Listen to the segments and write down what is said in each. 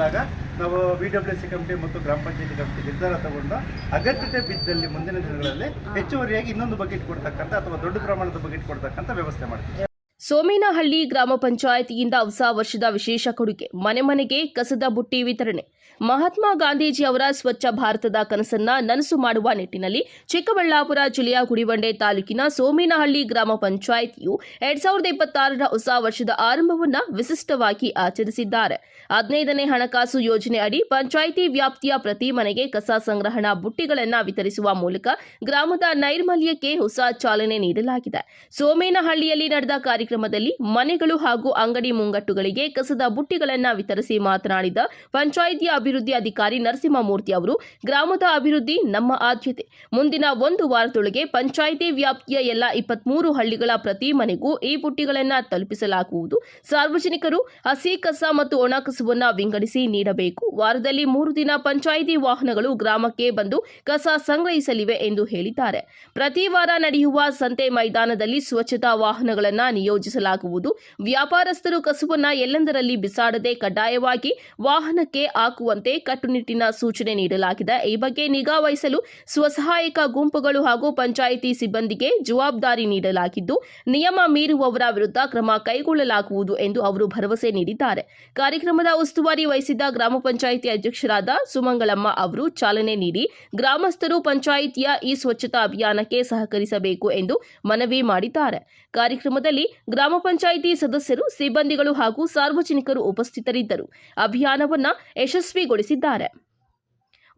ಬಂದಾಗ ನಾವು B W C committee ಮತ್ತು ಗ್ರಾಮ ಪಂಚಾಯತಿ ಕಮಿಟಿ ನಿರ್ಧಾರ ತಗೊಂಡು ಅಗತ್ಯತೆ ಬಿದ್ದಲ್ಲಿ ಮುಂದಿನ ದಿನಗಳಲ್ಲಿ ಹೆಚ್ಚುವರಿಯಾಗಿ ಇನ್ನೊಂದು ಬಕೆಟ್ ಕೊಡ್ತಕ್ಕಂಥ ಅಥವಾ ದೊಡ್ಡ ಪ್ರಮಾಣದ ಬಕೆಟ್ ಕೊಡ್ತಕ್ಕಂಥ ವ್ಯವಸ್ಥೆ ಮಾಡ್ತೀವಿ. ಸೋಮೇನಹಳ್ಳಿ ಗ್ರಾಮ ಪಂಚಾಯತಿಯಿಂದ ಹೊಸ ವರ್ಷದ ವಿಶೇಷ ಕೊಡುಗೆ, ಮನೆ ಮನೆಗೆ ಕಸದ ಬುಟ್ಟಿ ವಿತರಣೆ. ಮಹಾತ್ಮ ಗಾಂಧೀಜಿ ಅವರ ಸ್ವಚ್ಛ ಭಾರತದ ಕನಸನ್ನ ನನಸು ಮಾಡುವ ನಿಟ್ಟಿನಲ್ಲಿ ಚಿಕ್ಕಬಳ್ಳಾಪುರ ಜಿಲ್ಲೆಯ ಗುಡಿಬಂಡೆ ತಾಲೂಕಿನ ಸೋಮೇನಹಳ್ಳಿ ಗ್ರಾಮ ಪಂಚಾಯಿತಿಯು ಎರಡ್ ಸಾವಿರದ ಇಪ್ಪತ್ತಾರರ ಹೊಸ ವರ್ಷದ ಆರಂಭವನ್ನ ವಿಶಿಷ್ಟವಾಗಿ ಆಚರಿಸಿದ್ದಾರೆ. ಹದಿನೈದನೇ ಹಣಕಾಸು ಯೋಜನೆ ಅಡಿ ಪಂಚಾಯಿತಿ ವ್ಯಾಪ್ತಿಯ ಪ್ರತಿ ಮನೆಗೆ ಕಸ ಸಂಗ್ರಹಣಾ ಬುಟ್ಟಿಗಳನ್ನು ವಿತರಿಸುವ ಮೂಲಕ ಗ್ರಾಮದ ನೈರ್ಮಲ್ಯಕ್ಕೆ ಹೊಸ ಚಾಲನೆ ನೀಡಲಾಗಿದೆ. ಸೋಮೇನಹಳ್ಳಿಯಲ್ಲಿ ನಡೆದ ಕಾರ್ಯಕ್ರಮದಲ್ಲಿ ಮನೆಗಳು ಹಾಗೂ ಅಂಗಡಿ ಮುಂಗಟ್ಟುಗಳಿಗೆ ಕಸದ ಬುಟ್ಟಿಗಳನ್ನು ವಿತರಿಸಿ ಮಾತನಾಡಿದ ಪಂಚಾಯಿತಿ ಅಭಿವೃದ್ಧಿ ಅಧಿಕಾರಿ ನರಸಿಂಹಮೂರ್ತಿ ಅವರು, ಗ್ರಾಮದ ಅಭಿವೃದ್ಧಿ ನಮ್ಮ ಆದ್ಯತೆ. ಮುಂದಿನ ಒಂದು ವಾರದೊಳಗೆ ಪಂಚಾಯಿತಿ ವ್ಯಾಪ್ತಿಯ ಎಲ್ಲ ಇಪ್ಪತ್ಮೂರು ಹಳ್ಳಿಗಳ ಪ್ರತಿ ಮನೆಗೂ ಈ ಬುಟ್ಟಿಗಳನ್ನು ತಲುಪಿಸಲಾಗುವುದು. ಸಾರ್ವಜನಿಕರು ಹಸಿ ಕಸ ಮತ್ತು ಒಣ ಕಸವನ್ನು ವಿಂಗಡಿಸಿ ನೀಡಬೇಕು. ವಾರದಲ್ಲಿ ಮೂರು ದಿನ ಪಂಚಾಯಿತಿ ವಾಹನಗಳು ಗ್ರಾಮಕ್ಕೆ ಬಂದು ಕಸ ಸಂಗ್ರಹಿಸಲಿವೆ ಎಂದು ಹೇಳಿದ್ದಾರೆ. ಪ್ರತಿ ವಾರ ನಡೆಯುವ ಸಂತೆ ಮೈದಾನದಲ್ಲಿ ಸ್ವಚ್ಛತಾ ವಾಹನಗಳನ್ನು ನಿಯೋಜಿಸಲಾಗುವುದು ವ್ಯಾಪಾರಸ್ಥರು ಕಸುವನ್ನು ಎಲ್ಲೆಂದರಲ್ಲಿ ಬಿಸಾಡದೆ ಕಡ್ಡಾಯವಾಗಿ ವಾಹನಕ್ಕೆ ಹಾಕುವಂತೆ ಕಟ್ಟುನಿಟ್ಟಿನ ಸೂಚನೆ ನೀಡಲಾಗಿದೆ. ಈ ಬಗ್ಗೆ ನಿಗಾ ವಹಿಸಲು ಸ್ವಸಹಾಯಕ ಗುಂಪುಗಳು ಹಾಗೂ ಪಂಚಾಯಿತಿ ಸಿಬ್ಬಂದಿಗೆ ಜವಾಬ್ದಾರಿ ನೀಡಲಾಗಿದ್ದು, ನಿಯಮ ಮೀರುವವರ ವಿರುದ್ಧ ಕ್ರಮ ಕೈಗೊಳ್ಳಲಾಗುವುದು ಎಂದು ಅವರು ಭರವಸೆ ನೀಡಿದ್ದಾರೆ. ಕಾರ್ಯಕ್ರಮದ ಉಸ್ತುವಾರಿ ವಹಿಸಿದ್ದ ಗ್ರಾಮ ಪಂಚಾಯಿತಿ ಅಧ್ಯಕ್ಷರಾದ ಸುಮಂಗಳಮ್ಮ ಅವರು ಚಾಲನೆ ನೀಡಿ, ಗ್ರಾಮಸ್ಥರು ಪಂಚಾಯಿತಿಯ ಈ ಸ್ವಚ್ಛತಾ ಅಭಿಯಾನಕ್ಕೆ ಸಹಕರಿಸಬೇಕು ಎಂದು ಮನವಿ ಮಾಡಿದ್ದಾರೆ. ಕಾರ್ಯಕ್ರಮದಲ್ಲಿ ಗ್ರಾಮ ಪಂಚಾಯಿತಿ ಸದಸ್ಯರು, ಸಿಬ್ಬಂದಿಗಳು ಹಾಗೂ ಸಾರ್ವಜನಿಕರು ಉಪಸ್ಥಿತರಿದ್ದರು. ಅಭಿಯಾನವನ್ನ ಯಶಸ್ವಿಗೊಳಿಸಿದ್ದಾರೆ.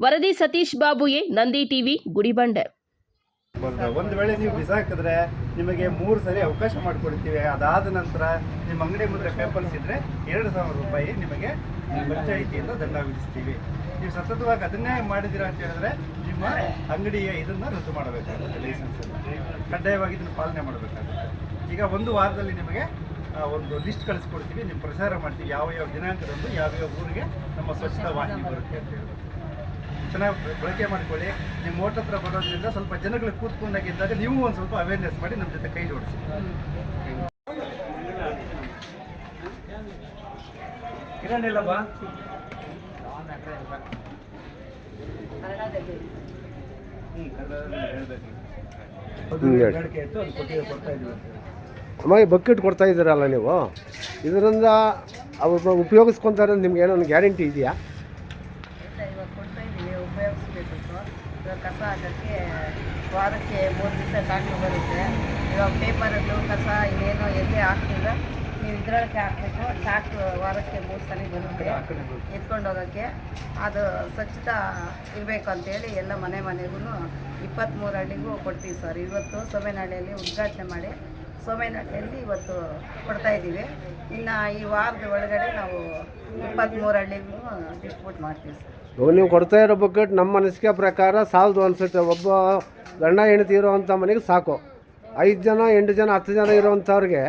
ವರದಿ ಸತೀಶ್ ಬಾಬು ಎ ನಂದಿ ಟಿವಿ, ಗುಡಿಬಂಡೆ. ಒಂದು ವೇಳೆ ನೀವು ಬಿಸಾಕಿದ್ರೆ ನಿಮಗೆ ಮೂರು ಸರಿ ಅವಕಾಶ ಮಾಡಿಕೊಡ್ತೀವಿ. ಅದಾದ ನಂತರ ನಿಮ್ಮ ಅಂಗಡಿ ಮುಂದೆ ಪೇಪರ್ಸ್ ಇದ್ರೆ ಎರಡು ಸಾವಿರ ರೂಪಾಯಿ ನಿಮಗೆ ಪಂಚಾಯಿತಿಯಿಂದ ದಂಡ ವಿಧಿಸ್ತೀವಿ. ನೀವು ಸತತವಾಗಿ ಅದನ್ನೇ ಮಾಡಿದ್ದೀರಾ ಅಂತ ಹೇಳಿದ್ರೆ ನಿಮ್ಮ ಅಂಗಡಿಯ ಇದನ್ನ ರದ್ದು ಮಾಡಬೇಕಾಗುತ್ತೆ ಲೈಸೆನ್ಸ್ ಕಡ್ಡಾಯವಾಗಿ ಇದನ್ನು ಪಾಲನೆ ಮಾಡಬೇಕಾಗುತ್ತೆ. ಈಗ ಒಂದು ವಾರದಲ್ಲಿ ನಿಮಗೆ ಒಂದು ಲಿಸ್ಟ್ ಕಳಿಸ್ಕೊಡ್ತೀವಿ ನೀವು ಪ್ರಸಾರ ಮಾಡ್ತೀವಿ ಯಾವ ಯಾವ ದಿನಾಂಕದಂದು ಯಾವ ಯಾವ ಊರಿಗೆ ನಮ್ಮ ಸ್ವಚ್ಛತಾ ವಾಹಿನಿ ಬರುತ್ತೆ ಅಂತ ಹೇಳಿ. ಚೆನ್ನಾಗಿ ಬಳಕೆ ಮಾಡ್ಕೊಳ್ಳಿ. ನಿಮ್ಮ ಓಟ್ ಹತ್ರ ಬರೋದ್ರಿಂದ ಸ್ವಲ್ಪ ಜನಗಳು ಕೂತ್ಕೊಂಡಾಗಿದ್ದಾಗ ನೀವು ಒಂದು ಸ್ವಲ್ಪ ಅವೇರ್ನೆಸ್ ಮಾಡಿ ನಮ್ಮ ಜೊತೆ ಕೈ ಜೋಡಿಸಿ. ಇರಲಿಲ್ಲ ಬಾ. ಅಮ್ಮ ಬಕೆಟ್ ಕೊಡ್ತಾ ಇದ್ದೀರಲ್ಲ ನೀವು? ಇದರಿಂದ ಅವ್ರ ಉಪಯೋಗಿಸ್ಕೊತಾರೆ ನಿಮ್ಗೆ ಏನೋ ಒಂದು ಗ್ಯಾರಂಟಿ ಇದೆಯಾ? ಇಲ್ಲ ಇವಾಗ ಕೊಡ್ತಾ ಇದ್ದೀವಿ ಉಪಯೋಗಿಸ್ಬೇಕು ಇವಾಗ ಕಸ ಹಾಕೋಕ್ಕೆ ವಾರಕ್ಕೆ ಮೂರು ದಿವಸ ಟ್ಯಾಕ್ಟ್ರ್ ಬರುತ್ತೆ. ಇವಾಗ ಪೇಪರದ್ದು ಕಸ ಇನ್ನೇನು ಎಲ್ಲಿ ಹಾಕ್ತಿಲ್ಲ ಇದ್ರೊಳಗೆ ಹಾಕಬೇಕು. ಸಾಕು ವಾರಕ್ಕೆ ಮೂರು ಸಲ ಬರುತ್ತೆ ಎತ್ಕೊಂಡು ಹೋಗೋಕ್ಕೆ. ಅದು ಸ್ವಚ್ಛತಾ ಇರಬೇಕು ಅಂತೇಳಿ ಎಲ್ಲ ಮನೆ ಮನೆಗೂ ಇಪ್ಪತ್ತ್ಮೂರು ಹಳ್ಳಿಗೂ ಕೊಡ್ತೀವಿ ಸರ್. ಇವತ್ತು ಸೋಮೇನಹಳ್ಳಿಯಲ್ಲಿ ಉದ್ಘಾಟನೆ ಮಾಡಿ ಸೋಮೇನಹಳ್ಳಿಯಲ್ಲಿ ಇವತ್ತು ಕೊಡ್ತಾ ಇದ್ದೀವಿ. ಇನ್ನು ಈ ವಾರದ ಒಳಗಡೆ ನಾವು ಇಪ್ಪತ್ತ್ಮೂರು ಹಳ್ಳಿಗೂ ಡಿಸ್ಟ್ರಿಬ್ಯೂಟ್ ಮಾಡ್ತೀವಿ ಸರ್. ನೀವು ಕೊಡ್ತಾ ಇರೋ ಬಕೆಟ್ ನಮ್ಮ ಅನಿಸಿಕೆ ಪ್ರಕಾರ ಸಾಲದು ಅನಿಸುತ್ತೆ. ಒಬ್ಬ ಗಂಡ ಹೆಂಡತಿ ಇರೋವಂಥ ಮನೆಗೆ ಸಾಕು. ಐದು ಜನ ಎಂಟು ಜನ ಹತ್ತು ಜನ ಇರೋವಂಥವ್ರಿಗೆ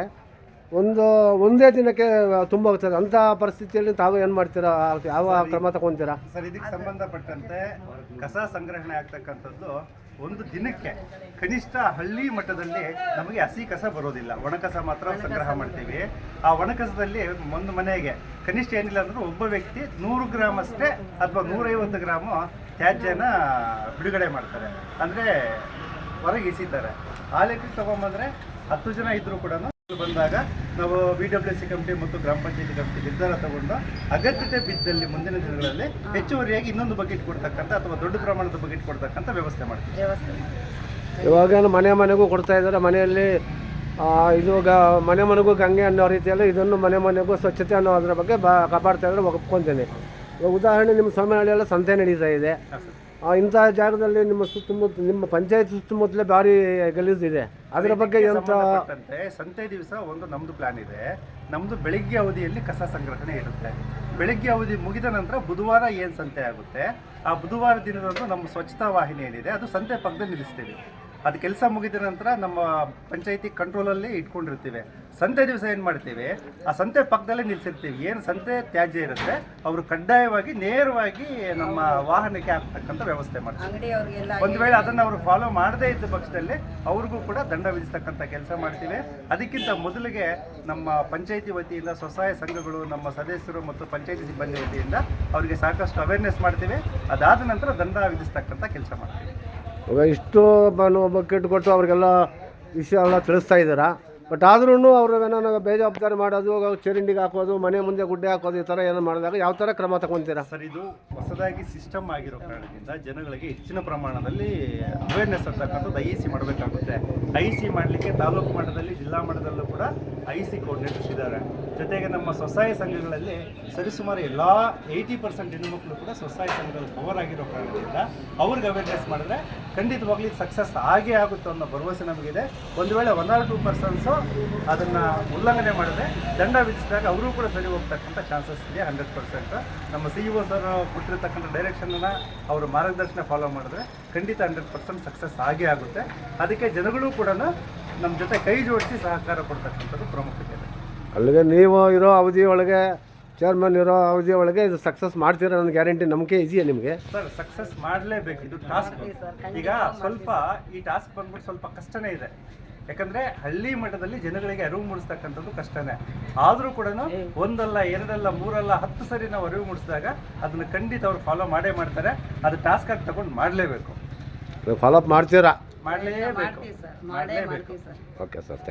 ಒಂದು ಒಂದೇ ದಿನಕ್ಕೆ ತುಂಬ ಹೋಗ್ತದೆ ಅಂಥ ಪರಿಸ್ಥಿತಿಯಲ್ಲಿ ತಾವು ಏನು ಮಾಡ್ತೀರಾ? ಯಾವ ಕ್ರಮ ತಗೊಂತೀರಾ? ಸರ್ ಇದಕ್ಕೆ ಸಂಬಂಧಪಟ್ಟಂತೆ ಕಸ ಸಂಗ್ರಹಣೆ ಆಗ್ತಕ್ಕಂಥದ್ದು ಒಂದು ದಿನಕ್ಕೆ ಕನಿಷ್ಠ ಹಳ್ಳಿ ಮಟ್ಟದಲ್ಲಿ ನಮಗೆ ಹಸಿ ಕಸ ಬರೋದಿಲ್ಲ. ಒಣಕಸ ಮಾತ್ರ ಸಂಗ್ರಹ ಮಾಡ್ತೀವಿ. ಆ ಒಣಕಸದಲ್ಲಿ ಒಂದು ಮನೆಗೆ ಕನಿಷ್ಠ ಏನಿಲ್ಲ ಅಂದ್ರೆ ಒಬ್ಬ ವ್ಯಕ್ತಿ ನೂರು ಗ್ರಾಮ್ ಅಷ್ಟೇ ಅಥವಾ ನೂರೈವತ್ತು ಗ್ರಾಮು ತ್ಯಾಜ್ಯನ ಬಿಡುಗಡೆ ಮಾಡ್ತಾರೆ. ಅಂದರೆ ಹೊರಗೆ ಎಸಿತಾರೆ ಆ ಲೆಕ್ಕಕ್ಕೆ ತಗೊಂಬಂದ್ರೆ ಹತ್ತು ಜನ ಇದ್ದರೂ ಕೂಡ ಬಂದಾಗ ನಾವು ಬಿ ಡಬ್ಲ್ಯೂ ಸಿ ಕಮಿಟಿ ಮತ್ತು ಗ್ರಾಮ ಪಂಚಾಯತಿ ಕಮಿಟಿ ನಿರ್ಧಾರ ತಗೊಂಡು ಅಗತ್ಯತೆ ಬಿದ್ದಲ್ಲಿ ಮುಂದಿನ ದಿನಗಳಲ್ಲಿ ಹೆಚ್ಚುವರಿಯಾಗಿ ಇನ್ನೊಂದು ಬಕೆಟ್ ಕೊಡ್ತಕ್ಕಂಥ ಅಥವಾ ದೊಡ್ಡ ಪ್ರಮಾಣದ ಬಕೆಟ್ ಕೊಡ್ತಕ್ಕಂಥ ವ್ಯವಸ್ಥೆ ಮಾಡ್ತೀವಿ. ವ್ಯವಸ್ಥೆ ಇವಾಗ ಮನೆ ಮನೆಗೂ ಕೊಡ್ತಾ ಇದ್ದಾರೆ. ಮನೆಯಲ್ಲಿ ಆ, ಇದು ಗ ಮನೆ ಮನೆಗೂ ಗಂಗೆ ಅನ್ನೋ ರೀತಿಯಲ್ಲಿ ಇದನ್ನು ಮನೆ ಮನೆಗೂ ಸ್ವಚ್ಛತೆ ಅನ್ನೋ ಅದರ ಬಗ್ಗೆ ಬಾ ಕಾಪಾಡ್ತಾ ಇದ್ರೆ ಒಪ್ಕೊತೀನಿ. ಇವಾಗ ಉದಾಹರಣೆ ನಿಮ್ಮ ಸೋಮನಹಳ್ಳಿಯೆಲ್ಲ ಸಂತೆ ನಡೀತಾ ಇದೆ. ಇಂಥ ಜಾಗದಲ್ಲಿ ನಿಮ್ಮ ಸುತ್ತಮುತ್ತ ನಿಮ್ಮ ಪಂಚಾಯತ್ ಸುತ್ತಮುತ್ತಲೇ ಭಾರಿ ಗಲೀಜಿದೆ. ಅದರ ಬಗ್ಗೆ ಎಂತ ಸಂಬಂಧಪಟ್ಟಂತೆ ಸಂತೆ ದಿವಸ ಒಂದು ನಮ್ದು ಪ್ಲಾನ್ ಇದೆ. ನಮ್ದು ಬೆಳಿಗ್ಗೆ ಅವಧಿಯಲ್ಲಿ ಕಸ ಸಂಗ್ರಹಣೆ ಇರುತ್ತೆ. ಬೆಳಿಗ್ಗೆ ಅವಧಿ ಮುಗಿದ ನಂತರ ಬುಧವಾರ ಏನು ಸಂತೆ ಆಗುತ್ತೆ? ಆ ಬುಧವಾರ ದಿನದಂದು ನಮ್ಮ ಸ್ವಚ್ಛತಾ ವಾಹಿನಿ ಏನಿದೆ ಅದು ಸಂತೆ ಪಕ್ಕದಲ್ಲಿ ನಿಲ್ಲಿಸ್ತೀವಿ. ಅದು ಕೆಲಸ ಮುಗಿದ ನಂತರ ನಮ್ಮ ಪಂಚಾಯತಿ ಕಂಟ್ರೋಲಲ್ಲಿ ಇಟ್ಕೊಂಡಿರ್ತೀವಿ. ಸಂತೆ ದಿವಸ ಏನು ಮಾಡ್ತೀವಿ? ಆ ಸಂತೆ ಪಕ್ಕದಲ್ಲೇ ನಿಲ್ಸಿರ್ತೀವಿ. ಏನು ಸಂತೆ ತ್ಯಾಜ್ಯ ಇರುತ್ತೆ ಅವರು ಕಡ್ಡಾಯವಾಗಿ ನೇರವಾಗಿ ನಮ್ಮ ವಾಹನಕ್ಕೆ ಹಾಕ್ತಕ್ಕಂಥ ವ್ಯವಸ್ಥೆ ಮಾಡ್ತೀವಿ. ಒಂದು ವೇಳೆ ಅದನ್ನು ಅವರು ಫಾಲೋ ಮಾಡದೇ ಇದ್ದ ಪಕ್ಷದಲ್ಲಿ ಅವ್ರಿಗೂ ಕೂಡ ದಂಡ ವಿಧಿಸ್ತಕ್ಕಂಥ ಕೆಲಸ ಮಾಡ್ತೀವಿ. ಅದಕ್ಕಿಂತ ಮೊದಲಿಗೆ ನಮ್ಮ ಪಂಚಾಯತಿ ವತಿಯಿಂದ ಸ್ವಸಹಾಯ ಸಂಘಗಳು ನಮ್ಮ ಸದಸ್ಯರು ಮತ್ತು ಪಂಚಾಯತಿ ಸಿಬ್ಬಂದಿ ವತಿಯಿಂದ ಅವರಿಗೆ ಸಾಕಷ್ಟು ಅವೇರ್ನೆಸ್ ಮಾಡ್ತೀವಿ. ಅದಾದ ನಂತರ ದಂಡ ವಿಧಿಸ್ತಕ್ಕಂಥ ಕೆಲಸ ಮಾಡ್ತೀವಿ. ಇವಾಗ ಇಷ್ಟು ಬಕೆಟ್ ಕೊಟ್ಟು ಅವ್ರಿಗೆಲ್ಲ ವಿಷಯ ಎಲ್ಲ ತಿಳಿಸ್ತಾ ಇದ್ದಾರೆ? ಬಟ್ ಆದ್ರೂ ಅವ್ರು ಏನೋ ಬೇಜವಾಬ್ದಾರಿ ಮಾಡೋದು ಚರಂಡಿಗೆ ಹಾಕೋದು, ಮನೆ ಮುಂದೆ ಗುಡ್ಡೆ ಹಾಕೋದು, ಈ ಥರ ಏನೋ ಮಾಡಿದಾಗ ಯಾವ ಥರ ಕ್ರಮ ತಗೊತೀರಾ ಸರ್, ಇದು ಹೊಸದಾಗಿ ಸಿಸ್ಟಮ್ ಆಗಿರೋ ಕಾರಣದಿಂದ ಜನಗಳಿಗೆ ಹೆಚ್ಚಿನ ಪ್ರಮಾಣದಲ್ಲಿ ಅವೇರ್ನೆಸ್ ಅಂತಕ್ಕಂಥದ್ದು ಐ ಸಿ ಮಾಡಬೇಕಾಗುತ್ತೆ. ಐ ಸಿ ಮಾಡಲಿಕ್ಕೆ ತಾಲೂಕು ಮಟ್ಟದಲ್ಲಿ, ಜಿಲ್ಲಾ ಮಟ್ಟದಲ್ಲೂ ಕೂಡ ಐ ಸಿ ಕೋರ್ಡಿನೇಟರ್ಸ್ ಇದ್ದಾರೆ. ಜೊತೆಗೆ ನಮ್ಮ ಸ್ವಸಹಾಯ ಸಂಘಗಳಲ್ಲಿ ಸರಿಸುಮಾರು ಎಲ್ಲ ಏಯ್ಟಿ ಪರ್ಸೆಂಟ್ ಹೆಣ್ಣುಮಕ್ಕಳು ಕೂಡ ಸ್ವಸಹಾಯ ಸಂಘಗಳು ಕವರ್ ಆಗಿರೋ ಕಾರಣದಿಂದ ಅವ್ರಿಗೆ ಅವೇರ್ನೆಸ್ ಮಾಡಿದ್ರೆ ಖಂಡಿತವಾಗ್ಲಿ ಸಕ್ಸಸ್ ಆಗೇ ಆಗುತ್ತೆ ಅನ್ನೋ ಭರವಸೆ ನಮಗಿದೆ. ಒಂದು ವೇಳೆ ಒನ್ ಆರ್ ಟೂ ಪರ್ಸನ್ಸು ಅದನ್ನು ಉಲ್ಲಂಘನೆ ಮಾಡಿದ್ರೆ ದಂಡ ವಿಧಿಸಿದಾಗ ಅವರು ಕೂಡ ಸರಿ ಹೋಗ್ತಕ್ಕಂಥ ಚಾನ್ಸಸ್ ಇದೆ ಹಂಡ್ರೆಡ್ ಪರ್ಸೆಂಟ್ ನಮ್ಮ ಸಿ ಇ ಸರ್ ಕೊಟ್ಟಿರ್ತಕ್ಕಂಥ ಡೈರೆಕ್ಷನನ್ನು ಅವರು ಮಾರ್ಗದರ್ಶನ ಫಾಲೋ ಮಾಡಿದ್ರೆ ಖಂಡಿತ ಹಂಡ್ರೆಡ್ ಪರ್ಸೆಂಟ್ ಸಕ್ಸಸ್ ಆಗೇ ಆಗುತ್ತೆ. ಅದಕ್ಕೆ ಜನಗಳು ಕೂಡ ನಮ್ಮ ಜೊತೆ ಕೈ ಜೋಡಿಸಿ ಸಹಕಾರ ಕೊಡ್ತಕ್ಕಂಥದ್ದು ಪ್ರಾಮುಖ್ಯತೆ ಇದೆ ಅಲ್ಲಿಗೆ ನೀವು ಇರೋ ಅವಧಿ ಒಳಗೆ ಚೇರ್ಮನ್ ಇರೋ ಅವಧಿ ಒಳಗೆ ಇದು ಸಕ್ಸಸ್ ಮಾಡ್ತೀರಾ ನನ್ನ ಗ್ಯಾರಂಟಿ ನಂಬಿಕೆ ಇದೆಯಾ ನಿಮಗೆ? ಸರ್ ಸಕ್ಸಸ್ ಮಾಡಲೇಬೇಕು. ಇದು ಟಾಸ್ಕ್ ಈಗ ಸ್ವಲ್ಪ ಈ ಟಾಸ್ಕ್ ಬಂದ್ಬಿಟ್ಟು ಸ್ವಲ್ಪ ಕಷ್ಟನೇ ಇದೆ. ಯಾಕಂದ್ರೆ ಹಳ್ಳಿ ಮಟ್ಟದಲ್ಲಿ ಜನಗಳಿಗೆ ಅರಿವು ಮೂಡಿಸ್ತಕ್ಕಂಥದ್ದು ಕಷ್ಟನೇ. ಆದರೂ ಕೂಡ ಒಂದಲ್ಲ ಎರಡಲ್ಲ ಮೂರಲ್ಲ ಹತ್ತು ಸರಿ ನಾವು ಅರಿವು ಮೂಡಿಸಿದಾಗ ಅದನ್ನು ಖಂಡಿತ ಅವ್ರು ಫಾಲೋ ಮಾಡೇ ಮಾಡ್ತಾರೆ. ಅದು ಟಾಸ್ಕ್ ಆಗಿ ತಗೊಂಡು ಮಾಡಲೇಬೇಕು. ಫಾಲೋಅಪ್ ಮಾಡ್ತೀರಾ? ಮಾಡಲೇಬೇಕು ಮಾಡ್ತೀವಿ ಸರ್. ಮಾಡೇ ಮಾಡ್ತೀವಿ ಸರ್. Okay sir